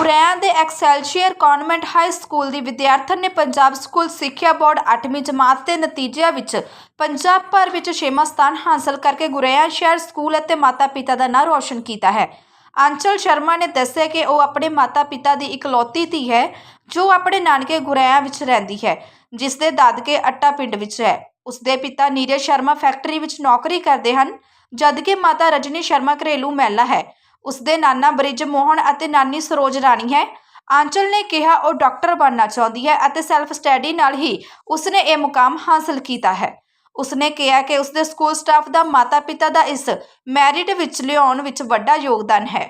ਗੁਰੈਆਂ ਦੇ Excelsior convent high school ਦੀ ਵਿਦਿਆਰਥਣ ਨੇ ਪੰਜਾਬ ਸਕੂਲ ਸਿੱਖਿਆ ਬੋਰਡ 8ਵੀਂ ਜਮਾਤ ਦੇ ਨਤੀਜਿਆਂ ਵਿੱਚ ਪੰਜਾਬ ਭਰ ਵਿੱਚ 6ਵਾਂ ਸਥਾਨ ਹਾਸਲ ਕਰਕੇ ਗੁਰੈਆਂ ਸ਼ਹਿਰ ਸਕੂਲ ਅਤੇ ਮਾਤਾ-ਪਿਤਾ ਦਾ ਨਾਂ ਰੌਸ਼ਨ ਕੀਤਾ ਹੈ। ਅੰਚਲ ਸ਼ਰਮਾ ਨੇ ਦੱਸਿਆ ਕਿ ਉਹ ਆਪਣੇ ਮਾਤਾ-ਪਿਤਾ ਦੀ ਇਕਲੌਤੀ ਧੀ ਹੈ, ਜੋ ਆਪਣੇ ਨਾਨਕੇ ਗੁਰੈਆਂ ਵਿੱਚ ਰਹਿੰਦੀ ਹੈ ਜਿਸ ਦੇ ਦਾਦਕੇ ਅੱਟਾ ਪਿੰਡ ਵਿੱਚ ਹੈ। ਉਸਦੇ ਪਿਤਾ ਨੀਰਜ ਸ਼ਰਮਾ ਫੈਕਟਰੀ ਵਿੱਚ ਨੌਕਰੀ ਕਰਦੇ ਹਨ, ਜਦਕਿ ਮਾਤਾ ਰਜਨੀ ਸ਼ਰਮਾ ਘਰੇਲੂ ਮਹਿਲਾ ਹੈ। ਉਸਦੇ ਨਾਨਾ ਬ੍ਰਿਜ ਮੋਹਨ ਅਤੇ ਨਾਨੀ ਸਰੋਜ ਰਾਣੀ ਹੈ। ਆਂਚਲ ਨੇ ਕਿਹਾ, ਉਹ ਡਾਕਟਰ ਬਣਨਾ ਚਾਹੁੰਦੀ ਹੈ ਅਤੇ ਸੈਲਫ ਸਟੱਡੀ ਨਾਲ ਹੀ ਉਸਨੇ ਇਹ ਮੁਕਾਮ ਹਾਸਲ ਕੀਤਾ ਹੈ। ਉਸਨੇ ਕਿਹਾ ਕਿ ਉਸਦੇ ਸਕੂਲ ਸਟਾਫ ਦਾ ਮਾਤਾ-ਪਿਤਾ ਦਾ ਇਸ ਮੈਰਿਟ ਵਿੱਚ ਲਿਆਉਣ ਵਿੱਚ ਵੱਡਾ ਯੋਗਦਾਨ ਹੈ।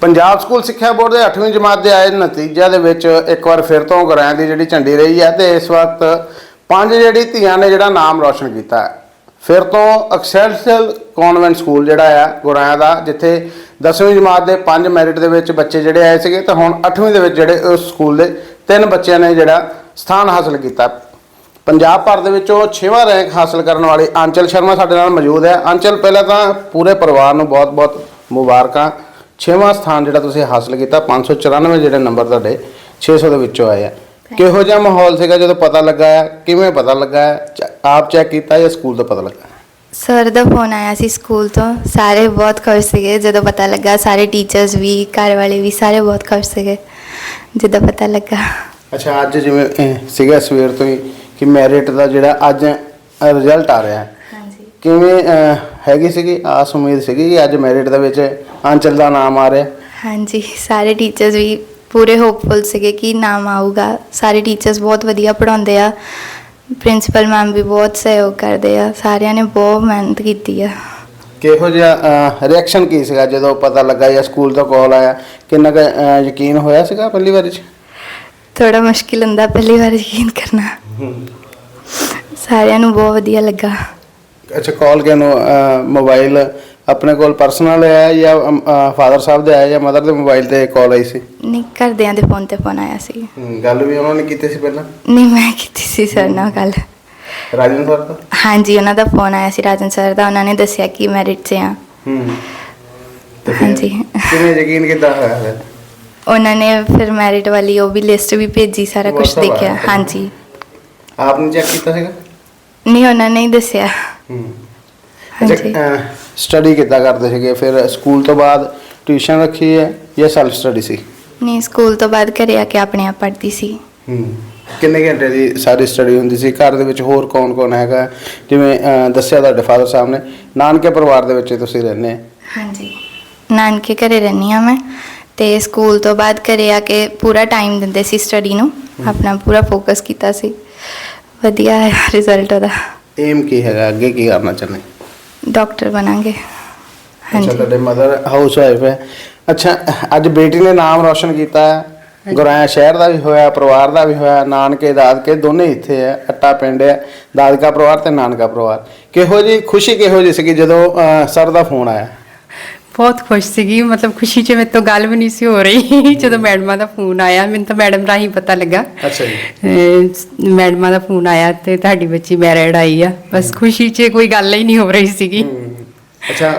ਪੰਜਾਬ ਸਕੂਲ ਸਿੱਖਿਆ ਬੋਰਡ ਦੇ 8ਵੀਂ ਜਮਾਤ ਦੇ ਆਏ ਨਤੀਜਿਆਂ ਦੇ ਵਿੱਚ ਇੱਕ ਵਾਰ ਫਿਰ ਤੋਂ ਗੁਰਾਂ ਦੀ ਜਿਹੜੀ ਝੰਡੀ ਰਹੀ ਹੈ ਤੇ ਇਸ ਵਕਤ ਪੰਜ ਜਿਹੜੀ ਧੀਆਂ ਨੇ ਜਿਹੜਾ ਨਾਮ ਰੌਸ਼ਨ ਕੀਤਾ ਹੈ। ਫਿਰ ਤੋਂ ਐਕਸੈਲਸ਼ੀਅਲ ਕਨਵੈਂਟ ਸਕੂਲ ਜਿਹੜਾ ਆ ਗੁਰਾਂ ਦਾ, ਜਿੱਥੇ 10ਵੀਂ ਜਮਾਤ ਦੇ ਪੰਜ ਮੈਰਿਟ ਦੇ ਵਿੱਚ ਬੱਚੇ ਜਿਹੜੇ ਆਏ ਸੀਗੇ ਤਾਂ ਹੁਣ 8ਵੀਂ ਦੇ ਵਿੱਚ ਜਿਹੜੇ ਉਸ ਸਕੂਲ ਦੇ ਤਿੰਨ ਬੱਚਿਆਂ ਨੇ ਜਿਹੜਾ ਸਥਾਨ ਹਾਸਲ ਕੀਤਾ। ਪੰਜਾਬ ਭਰ ਦੇ ਵਿੱਚੋਂ 6ਵਾਂ ਰੈਂਕ ਹਾਸਲ ਕਰਨ ਵਾਲੇ ਆਂਚਲ ਸ਼ਰਮਾ ਸਾਡੇ ਨਾਲ ਮੌਜੂਦ ਹੈ। ਆਂਚਲ ਪਹਿਲਾਂ ਤਾਂ ਪੂਰੇ ਪਰਿਵਾਰ ਨੂੰ ਬਹੁਤ-ਬਹੁਤ ਮੁਬਾਰਕਾਂ। 6ਵਾਂ ਸਥਾਨ ਜਿਹੜਾ ਤੁਸੀਂ ਹਾਸਲ ਕੀਤਾ 594 ਜਿਹੜੇ ਨੰਬਰ ਤੁਹਾਡੇ 600 ਦੇ ਵਿੱਚੋਂ ਆਏ ਆ। ਕਿਹੋ ਜਿਹਾ ਮਾਹੌਲ ਸੀਗਾ ਜਦੋਂ ਪਤਾ ਲੱਗਾ ਹੈ ਕਿਵੇਂ ਪਤਾ ਲੱਗਾ ਹੈ ਚ- ਆਪ ਚੈੱਕ ਕੀਤਾ ਜਾਂ ਸਕੂਲ ਤੋਂ ਪਤਾ ਲੱਗਾ? ਸਰ ਦਾ ਫੋਨ ਆਇਆ ਸੀ ਸਕੂਲ ਤੋਂ। ਸਾਰੇ ਬਹੁਤ ਖੁਸ਼ ਸੀਗੇ ਜਦੋਂ ਪਤਾ ਲੱਗਾ। ਸਾਰੇ ਟੀਚਰਸ ਵੀ ਘਰ ਵਾਲੇ ਵੀ ਸਾਰੇ ਬਹੁਤ ਖੁਸ਼ ਸੀਗੇ ਜਦੋਂ ਪਤਾ ਲੱਗਾ। ਅੱਛਾ ਅੱਜ ਜਿਵੇਂ ਸੀਗਾ ਸਵੇਰ ਤੋਂ ਹੀ ਕਿ ਮੈਰਿਟ ਦਾ ਜਿਹੜਾ ਅੱਜ ਰਿਜ਼ਲਟ ਆ ਰਿਹਾ। ਹੈ ਹਾਂਜੀ। ਕਿਵੇਂ ਅਹ, ਹੈਗੀ ਸੀਗੀ? ਆਸ ਉਮੀਦ ਸੀਗੀ ਕਿ ਅੱਜ ਮੈਰਿਟ ਦੇ ਵਿੱਚ ਆਂਚਲ ਦਾ ਨਾਮ ਆ ਰਿਹਾ? ਹਾਂਜੀ ਸਾਰੇ ਟੀਚਰਸ ਵੀ ਪੂਰੇ ਹੋਪਫੁਲ ਸੀਗੇ ਕਿ ਨਾਮ ਆਊਗਾ। ਸਾਰੇ ਟੀਚਰਸ ਬਹੁਤ ਵਧੀਆ ਪੜਾਉਂਦੇ ਆ। ਪ੍ਰਿੰਸੀਪਲ ਮੈਮ ਵੀ ਬਹੁਤ ਸਹਿਯੋਗ ਕਰਦੇ ਆ। ਸਾਰਿਆਂ ਨੇ ਬਹੁਤ ਮਿਹਨਤ ਕੀਤੀ ਆ। ਕਿਹੋ ਜਿਹਾ ਰਿਐਕਸ਼ਨ ਕੀ ਸੀਗਾ ਜਦੋਂ ਪਤਾ ਲੱਗਾ ਜਾਂ ਸਕੂਲ ਤੋਂ ਕਾਲ ਆਇਆ? ਕਿੰਨਾ ਕੁ ਅਹ, ਯਕੀਨ ਹੋਇਆ ਸੀਗਾ ਪਹਿਲੀ ਵਾਰੀ ਚ? ਥੋੜਾ ਮੁਸ਼ਕਿਲ ਹੁੰਦਾ ਪਹਿਲੀ ਵਾਰ ਯਕੀਨ ਕਰਨਾ। ਸਾਰਿਆਂ ਨੂੰ ਬਹੁਤ ਵਧੀਆ ਲੱਗਾ। ਅੱਛਾ ਕਾਲ ਕਿਨੂੰ ਮੋਬਾਈਲ ਆਪਣੇ ਕੋਲ ਪਰਸਨਲ ਹੈ ਜਾਂ ਫਾਦਰ ਸਾਹਿਬ ਦੇ ਆਇਆ ਜਾਂ ਮਦਰ ਦੇ ਮੋਬਾਈਲ ਤੇ ਕਾਲ ਆਈ ਸੀ? ਨਹੀਂ ਘਰਦਿਆਂ ਦੇ ਫੋਨ ਤੇ ਫੋਨ ਆਇਆ ਸੀ। ਗੱਲ ਵੀ ਉਹਨਾਂ ਨੇ ਕੀਤੀ ਸੀ ਪਹਿਲਾਂ? ਨਹੀਂ ਮੈਂ ਕੀਤੀ ਸੀ ਸਰ ਨਾਲ ਗੱਲ। ਰਾਜਨ ਸਰ ਤੋਂ? ਹਾਂਜੀ ਉਹਨਾਂ ਦਾ ਫੋਨ ਆਇਆ ਸੀ ਰਾਜਨ ਸਰ ਦਾ। ਉਹਨਾਂ ਨੇ ਦੱਸਿਆ ਕਿ ਮੈਰਿਟ 'ਚ ਆ ਹੂੰ। ਤੇ ਫਿਰ ਹਾਂਜੀ। ਕਿਵੇਂ ਯਕੀਨ ਕਿੱਦਾਂ ਹੋਇਆ ਫਿਰ? ਉਹਨਾਂ ਨੇ ਫਿਰ ਮੈਰਿਟ ਵਾਲੀ ਉਹ ਵੀ ਲਿਸਟ ਵੀ ਭੇਜੀ ਸਾਰਾ ਕੁਝ WhatsApp ਦੇਖਿਆ। ਆਇਆ। ਹਾਂਜੀ। ਆਪਨੇ ਚੈੱਕ ਕੀਤਾ ਸੀਗਾ? ਨਹੀਂ ਉਹਨਾਂ ਨੇ ਹੀ ਦੱਸਿਆ। ਹੂੰ। ਸਟੱਡੀ ਕਿੱਦਾਂ ਕਰਦੇ ਸੀਗੇ? ਫਿਰ ਸਕੂਲ ਤੋਂ ਬਾਅਦ ਟਿਊਸ਼ਨ ਰੱਖੀ ਹੈ ਜਾਂ ਸੈਲਫ ਸਟੱਡੀ ਸੀ? ਨਹੀਂ ਸਕੂਲ ਤੋਂ ਬਾਅਦ ਘਰੇ ਆ ਕੇ ਆਪਣੇ ਆਪ ਪੜ੍ਹਦੀ ਸੀ। ਹੂੰ। ਕਿੰਨੇ ਘੰਟੇ ਦੀ ਸਾਰੀ ਸਟੱਡੀ ਹੁੰਦੀ ਸੀ? ਘਰ ਦੇ ਵਿੱਚ ਹੋਰ ਕੌਣ-ਕੌਣ ਹੈਗਾ? ਜਿਵੇਂ ਦੱਸਿਆ ਤੁਹਾਡੇ ਫਾਦਰ ਸਾਹਿਬ ਨੇ ਨਾਨਕੇ ਪਰਿਵਾਰ ਦੇ ਵਿੱਚ ਤੁਸੀਂ ਰਹਿੰਦੇ ਆ ਹਾਂਜੀ। ਨਾਨਕੇ ਘਰੇ ਰਹਿੰਦੀ ਆ ਮੈਂ ਤੇ ਸਕੂਲ ਤੋਂ ਬਾਅਦ ਘਰੇ ਆ ਕੇ ਪੂਰਾ ਟਾਈਮ ਦਿੰਦੇ ਸੀ ਸਟੱਡੀ ਨੂੰ। ਆਪਣਾ ਪੂਰਾ ਫੋਕਸ ਕੀਤਾ ਸੀ। ਵਧੀਆ ਹੈ ਰਿਜ਼ਲਟ ਉਹਦਾ। ਏਮ ਕੀ ਹੈਗਾ? ਅੱਗੇ ਕੀ ਕਰਨਾ ਚਾਹੁੰਦੇ? ਡਾਕਟਰ ਬਣਾਂਗੇ। ਅੱਛਾ ਹਾਂਜੀ। ਤੁਹਾਡੇ ਮਦਰ ਹਾਊਸ ਵਾਈਫ ਹੈ। ਅੱਛਾ ਅੱਜ ਬੇਟੀ ਨੇ ਨਾਮ ਰੌਸ਼ਨ ਕੀਤਾ ਹੈ। ਗੁਰਾਇਆ ਸ਼ਹਿਰ ਦਾ ਵੀ ਹੋਇਆ ਪਰਿਵਾਰ ਦਾ ਵੀ ਹੋਇਆ ਨਾਨਕੇ ਦਾਦਕੇ ਦੋਨੇ ਇੱਥੇ ਹੈ ਅੱਟਾ ਪਿੰਡ ਹੈ ਦਾਦਕਾ ਪਰਿਵਾਰ ਤੇ ਨਾਨਕਾ ਪਰਿਵਾਰ। ਕਿਹੋ ਜੀ ਖੁਸ਼ੀ ਕਿਹੋ ਜੀ ਸੀਗੀ ਜਦੋਂ ਅਹ, ਸਰ ਦਾ ਫੋਨ ਆਇਆ? ਬਹੁਤ ਖੁਸ਼ ਸੀਗੀ ਮਤਲਬ ਖੁਸ਼ੀ 'ਚ ਮੇਰੇ ਤੋਂ ਗੱਲ ਵੀ ਨਹੀਂ ਸੀ ਹੋ ਰਹੀ। ਜਦੋਂ ਮੈਡਮਾਂ ਦਾ ਫੋਨ ਆਇਆ ਮੈਨੂੰ ਤਾਂ ਮੈਡਮ ਰਾਹੀਂ ਪਤਾ ਲੱਗਾ। ਅੱਛਾ ਜੀ। ਮੈਡਮਾਂ ਦਾ ਫੋਨ ਆਇਆ ਤੇ ਤੁਹਾਡੀ ਬੱਚੀ ਮੈਰਿਡ ਆਈ ਆ। ਬਸ ਖੁਸ਼ੀ 'ਚ ਕੋਈ ਗੱਲ ਹੀ ਨਹੀਂ ਹੋ ਰਹੀ ਸੀਗੀ। ਅੱਛਾ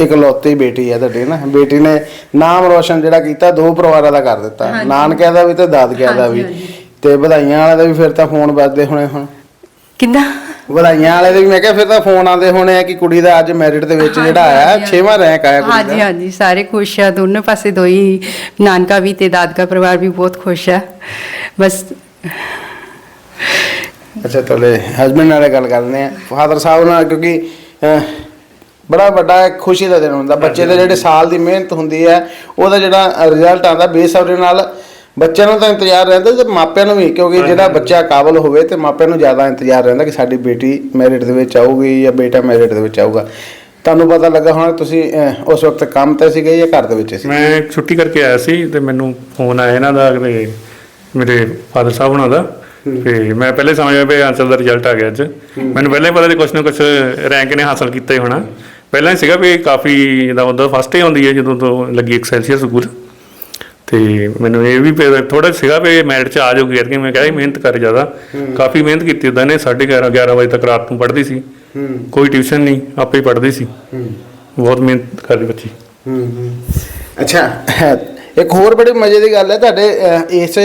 ਇਕਲੌਤੀ ਬੇਟੀ ਹੈ ਤੁਹਾਡੀ ਨਾ। ਬੇਟੀ ਨੇ ਨਾਮ ਰੋਸ਼ਨ ਜਿਹੜਾ ਕੀਤਾ ਦੋ ਪਰਿਵਾਰਾਂ ਦਾ ਕਰ ਦਿੱਤਾ। ਨਾਨਕਿਆਂ ਦਾ ਵੀ ਤੇ ਦਾਦਕਿਆਂ ਦਾ ਵੀ। ਤੇ ਵਧਾਈਆਂ ਵਾਲੇ ਦਾ ਵੀ ਫਿਰ ਤਾਂ ਫੋਨ ਵੱਜਦੇ ਹੋਣੇ ਹੁਣ। ਕਿੰਦਾ? ਵਧਾਈਆਂ ਵਾਲੇ ਦੇ ਵੀ। ਮੈਂ ਕਿਹਾ ਫਿਰ ਤਾਂ ਫੋਨ ਆਉਂਦੇ ਹੋਣੇ ਆ ਕਿ ਕੁੜੀ ਦਾ ਅੱਜ ਮੈਰਿਟ ਦੇ ਵਿੱਚ ਜਿਹੜਾ ਆਇਆ 6ਵਾਂ ਰੈਂਕ ਆਇਆ ਕੁੜੀ ਹਾਂਜੀ ਦਾ। ਹਾਂਜੀ ਸਾਰੇ ਖੁਸ਼ ਆ ਦੋਨੋਂ ਪਾਸੇ ਦੋਈ ਨਾਨਕਾ ਵੀ ਤੇ ਦਾਦਕਾ ਪਰਿਵਾਰ ਵੀ ਬਹੁਤ ਖੁਸ਼ ਆ। ਬਸ। ਅੱਛਾ ਤੁਹਾਡੇ ਹਸਬੰਡ ਨਾਲ ਗੱਲ ਕਰਦੇ ਆ। ਫਾਦਰ ਸਾਹਿਬ ਨਾਲ ਕਿਉਂਕਿ ਅਹ, ਬੜਾ ਵੱਡਾ ਇੱਕ ਖੁਸ਼ੀ ਦਾ ਦਿਨ ਹੁੰਦਾ। ਬੱਚੇ ਦੇ ਜਿਹੜੇ ਸਾਲ ਦੀ ਮਿਹਨਤ ਹੁੰਦੀ ਹੈ ਉਹਦਾ ਜਿਹੜਾ ਰਿਜ਼ਲਟ ਆਉਂਦਾ ਬੇਸਬਰੀ ਨਾਲ ਬੱਚਿਆਂ ਨੂੰ ਤਾਂ ਇੰਤਜ਼ਾਰ ਰਹਿੰਦਾ ਤੇ ਮਾਪਿਆਂ ਨੂੰ ਵੀ ਕਿਉਂਕਿ ਜਿਹੜਾ ਬੱਚਾ ਕਾਬਲ ਹੋਵੇ ਤੇ ਮਾਪਿਆਂ ਨੂੰ ਜ਼ਿਆਦਾ ਇੰਤਜ਼ਾਰ ਰਹਿੰਦਾ ਕਿ ਸਾਡੀ ਬੇਟੀ ਮੈਰਿਟ ਦੇ ਵਿੱਚ ਆਊਗੀ ਜਾਂ ਬੇਟਾ ਮੈਰਿਟ ਦੇ ਵਿੱਚ ਆਊਗਾ। ਤੁਹਾਨੂੰ ਪਤਾ ਲੱਗਾ ਹੋਣਾ ਤੁਸੀਂ ਅਹ, ਉਸ ਵਕਤ ਕੰਮ ਤੇ ਸੀਗੇ ਜਾਂ ਘਰ ਦੇ ਵਿੱਚ ਸੀ ਮੈਂ ਛੁੱਟੀ ਕਰਕੇ ਆਇਆ ਸੀ ਤੇ ਮੈਨੂੰ ਫੋਨ ਆਇਆ ਇਹਨਾਂ ਦਾ ਤੇ ਮੇਰੇ ਫਾਦਰ ਸਾਹਿਬ ਉਹਨਾਂ ਦਾ। ਤੇ ਮੈਂ ਪਹਿਲੇ ਸਮਝਿਆ ਵੀ ਆਂਸਰ ਦਾ ਰਿਜ਼ਲਟ ਆ ਗਿਆ ਅੱਜ। ਮੈਨੂੰ ਪਹਿਲਾਂ ਹੀ ਪਤਾ ਸੀ ਕੁਛ ਨਾ ਕੁਛ ਰੈਂਕ ਨੇ ਹਾਸਲ ਕੀਤਾ ਹੀ ਹੋਣਾ। ਪਹਿਲਾਂ ਹੀ ਸੀਗਾ ਵੀ ਕਾਫੀ ਜਿੱਦਾਂ ਉਹਦਾ ਫਸਟ ਹੀ ਆਉਂਦੀ ਹੈ ਜਦੋਂ ਤੋਂ ਲੱਗੀ ਐਕਸੈਲਸੀਅਰ ਸਕੂਲ। ਤੇ ਮੈਨੂੰ ਇਹ ਵੀ ਥੋੜਾ ਸੀਗਾ ਵੀ ਮੈਰਿਟ ਚ ਆ ਜਾਊਗੀ ਕਿ ਮੈਂ ਕਿਹਾ ਸੀ ਮਿਹਨਤ ਕਰ ਜ਼ਿਆਦਾ। ਕਾਫੀ ਮਿਹਨਤ ਕੀਤੀ ਉਹਦਾ ਨੇ 11:30 11 ਵਜੇ ਤੱਕ ਰਾਤ ਨੂੰ ਪੜ੍ਹਦੀ ਸੀ। ਕੋਈ ਟਿਊਸ਼ਨ ਨਹੀਂ ਆਪੇ ਹੀ ਪੜ੍ਹਦੀ ਸੀ। ਬਹੁਤ ਮਿਹਨਤ ਕਰਦੀ ਬੱਚੀ। ਅੱਛਾ ਇੱਕ ਹੋਰ ਬੜੀ ਮਜ਼ੇ ਦੀ ਗੱਲ ਹੈ ਤੁਹਾਡੇ ਅਹ, ਇਸੇ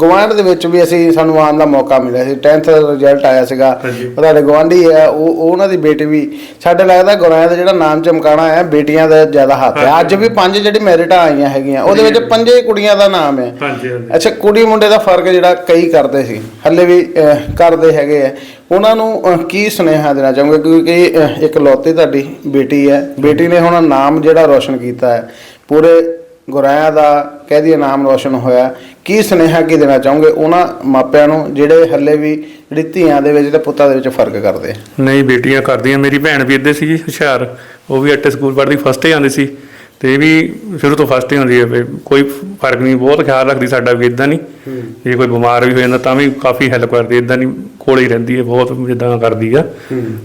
ਗਵਾਂਢ ਦੇ ਵਿੱਚ ਵੀ ਅਸੀਂ ਸਾਨੂੰ ਆਉਣ ਦਾ ਮੌਕਾ ਮਿਲਿਆ ਸੀ। 10th ਦਾ ਰਿਜ਼ਲਟ ਆਇਆ ਸੀਗਾ। ਹਾਂਜੀ। ਉਹ ਤੁਹਾਡੇ ਗਵਾਂਢੀ ਹੈ ਉਹ ਉਹ ਉਹਨਾਂ ਦੀ ਬੇਟੀ ਵੀ ਸਾਡੇ ਲੱਗਦਾ ਗੁਰਾਂ ਦਾ ਜਿਹੜਾ ਨਾਮ ਚਮਕਾਣਾ ਹੈ ਬੇਟੀਆਂ ਦਾ ਜ਼ਿਆਦਾ ਹੱਥ ਹੈ। ਅੱਜ ਵੀ ਪੰਜ ਜਿਹੜੀ ਮੈਰਿਟਾਂ ਆਈਆਂ ਹੈਗੀਆਂ ਉਹਦੇ ਵਿੱਚ ਪੰਜੇ ਕੁੜੀਆਂ ਦਾ ਨਾਮ ਹੈ। ਹਾਂਜੀ ਹਾਂਜੀ। ਅੱਛਾ ਕੁੜੀ ਮੁੰਡੇ ਦਾ ਫ਼ਰਕ ਜਿਹੜਾ ਕਈ ਕਰਦੇ ਸੀ ਹੱਲੇ ਵੀ ਅਹ, ਕਰਦੇ ਹੈਗੇ ਆ। ਉਹਨਾਂ ਨੂੰ ਅਹ, ਕੀ ਸੁਨੇਹਾ ਦੇਣਾ ਚਾਹੋਗੇ? ਕਿਉਂਕਿ ਅਹ, ਇੱਕ ਲੌਤੀ ਤੁਹਾਡੀ ਬੇਟੀ ਹੈ। ਬੇਟੀ ਨੇ ਹੁਣ ਨਾਮ ਜਿਹੜਾ ਰੋਸ਼ਨ ਕੀਤਾ ਹੈ ਪੂਰੇ ਗੁਰਾਇਆ ਦਾ ਕਹਿ ਦਈਏ ਨਾਮ ਰੋਸ਼ਨ ਹੋਇਆ। ਕੀ ਸੁਨੇਹਾ ਕੀ ਦੇਣਾ ਚਾਹੋਗੇ ਉਹਨਾਂ ਮਾਪਿਆਂ ਨੂੰ ਜਿਹੜੇ ਹੱਲੇ ਵੀ ਜਿਹੜੀ ਧੀਆਂ ਦੇ ਵਿੱਚ ਤੇ ਪੁੱਤਾਂ ਦੇ ਵਿੱਚ ਫ਼ਰਕ ਕਰਦੇ? ਨਹੀਂ ਬੇਟੀਆਂ ਕਰਦੀਆਂ। ਮੇਰੀ ਭੈਣ ਵੀ ਇੱਦੇ ਸੀ ਹੁਸ਼ਿਆਰ। ਉਹ ਵੀ ਅੱਟੇ ਸਕੂਲ ਪੜ੍ਹਦੀ ਫਸਟ ਹੀ ਆਉਂਦੀ ਸੀ। ਤੇ ਇਹ ਵੀ ਸ਼ੁਰੂ ਤੋਂ ਫਸਟ ਹੀ ਹੁੰਦੀ ਹੈ। ਕੋਈ ਫ਼ਰਕ ਨਹੀਂ ਬਹੁਤ ਖਿਆਲ ਰੱਖਦੀ ਸਾਡਾ ਵੀ ਇਦਾਂ ਨਹੀਂ। ਜੇ ਕੋਈ ਬਿਮਾਰ ਵੀ ਹੋ ਜਾਂਦਾ ਤਾਂ ਵੀ ਕਾਫੀ ਹੈਲਪ ਕਰਦੀ ਇਦਾਂ ਨਹੀਂ ਕੋਲੇ ਹੀ ਰਹਿੰਦੀ ਹੈ ਬਹੁਤ ਜਿੱਦਾਂ ਕਰਦੀ ਆ।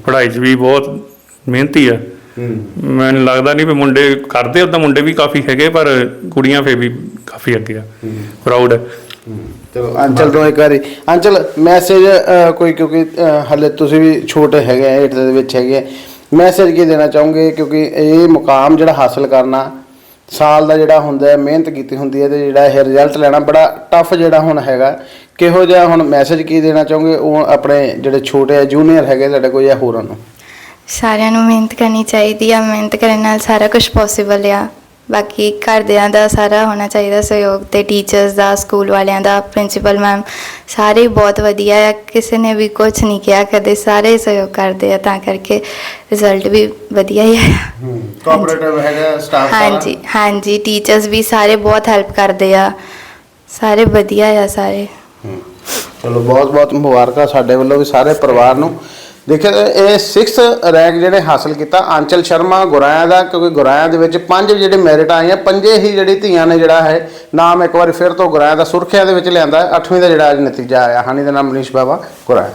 ਪੜ੍ਹਾਈ 'ਚ ਵੀ ਬਹੁਤ ਮਿਹਨਤੀ ਆ। ਮੈਨੂੰ ਲੱਗਦਾ ਨਹੀਂ ਵੀ ਮੁੰਡੇ ਕਰਦੇ ਉਦਾਂ ਮੁੰਡੇ ਵੀ ਕਾਫੀ ਹੈਗੇ ਪਰ ਕੁੜੀਆਂ ਫੇ ਵੀ ਕਾਫੀ ਅੱਗੇ ਆ। ਪ੍ਰਾਊਡ ਹੈ। ਚਲੋ ਅੰਚਲ ਤੋਂ ਇੱਕ ਵਾਰੀ। ਅੰਚਲ ਮੈਸੇਜ ਕੋਈ ਕਿਉਂਕਿ ਹਲੇ ਤੁਸੀਂ ਵੀ ਛੋਟੇ ਹੈਗੇ ਆ 8th ਦੇ ਵਿੱਚ ਹੈਗੇ ਮੈਸੇਜ ਕੀ ਦੇਣਾ ਚਾਹੋਗੇ? ਕਿਉਂਕਿ ਇਹ ਮੁਕਾਮ ਜਿਹੜਾ ਹਾਸਲ ਕਰਨਾ ਸਾਲ ਦਾ ਜਿਹੜਾ ਹੁੰਦਾ ਹੈ ਮਿਹਨਤ ਕੀਤੀ ਹੁੰਦੀ ਹੈ ਤੇ ਜਿਹੜਾ ਇਹ ਰਿਜ਼ਲਟ ਲੈਣਾ ਬੜਾ ਟਫ ਜਿਹੜਾ ਹੁਣ ਹੈਗਾ। ਕਿਹੋ ਜਿਹਾ ਹੁਣ ਮੈਸੇਜ ਕੀ ਦੇਣਾ ਚਾਹੋਗੇ? ਉਹ ਆਪਣੇ ਜਿਹੜੇ ਛੋਟੇ ਜੂਨੀਅਰ ਹੈਗੇ ਤੁਹਾਡੇ ਕੋਈ ਜਾਂ ਹੋਰਾਂ ਨੂੰ? ਸਾਰਿਆਂ ਨੂੰ ਮਿਹਨਤ ਕਰਨੀ ਚਾਹੀਦੀ ਆ ਮਿਹਨਤ ਕਰਨ ਨਾਲ ਸਾਰਾ ਕੁਝ ਪੋਸੀਬਲ ਆ। ਬਾਕੀ ਘਰਦਿਆਂ ਦਾ ਸਾਰਾ ਹੋਣਾ ਚਾਹੀਦਾ ਸਹਿਯੋਗ ਤੇ ਟੀਚਰਸ ਦਾ ਸਕੂਲ ਵਾਲਿਆਂ ਦਾ ਪ੍ਰਿੰਸੀਪਲ ਮੈਮ ਸਾਰੇ ਬਹੁਤ ਵਧੀਆ ਆ। ਕਿਸੇ ਨੇ ਵੀ ਕੁਝ ਨਹੀਂ ਕਿਹਾ ਕਦੇ ਸਾਰੇ ਸਹਿਯੋਗ ਕਰਦੇ ਆ ਤਾਂ ਕਰਕੇ ਰਿਜ਼ਲਟ ਵੀ ਵਧੀਆ ਹੀ ਆਇਆ ਕੋਆਪਰੇਟਿਵ ਹੈਗਾ ਸਟਾਫ ਹਾਂਜੀ ਹਾਂਜੀ ਟੀਚਰਸ ਵੀ ਸਾਰੇ ਬਹੁਤ ਹੈਲਪ ਕਰਦੇ ਆ। ਸਾਰੇ ਵਧੀਆ ਆ ਸਾਰੇ। ਚਲੋ ਬਹੁਤ ਬਹੁਤ ਮੁਬਾਰਕਾਂ ਸਾਡੇ ਵੱਲੋਂ ਵੀ ਸਾਰੇ ਪਰਿਵਾਰ ਨੂੰ। ਦੇਖਿਆ ਇਹ 6th ਰੈਂਕ ਜਿਹੜੇ ਹਾਸਲ ਕੀਤਾ ਆਂਚਲ ਸ਼ਰਮਾ ਗੁਰਾਇਆ ਦਾ, ਕਿਉਂਕਿ ਗੁਰਾਇਆ ਦੇ ਵਿੱਚ ਪੰਜ ਜਿਹੜੇ ਮੈਰਿਟ ਆਈਆਂ, ਪੰਜੇ ਹੀ ਜਿਹੜੀ ਧੀਆਂ ਨੇ ਜਿਹੜਾ ਹੈ, ਨਾਮ ਇੱਕ ਵਾਰੀ ਫਿਰ ਤੋਂ ਗੁਰਾਇਆ ਦਾ ਸੁਰਖਿਆ ਦੇ ਵਿੱਚ ਲਿਆਂਦਾ 8ਵੀਂ ਦਾ ਜਿਹੜਾ ਅੱਜ ਨਤੀਜਾ ਆਇਆ। ਹਾਨੀ ਦਾ ਨਾਮ ਮਨੀਸ਼ ਬਾਵਾ, ਗੁਰਾਇਆ।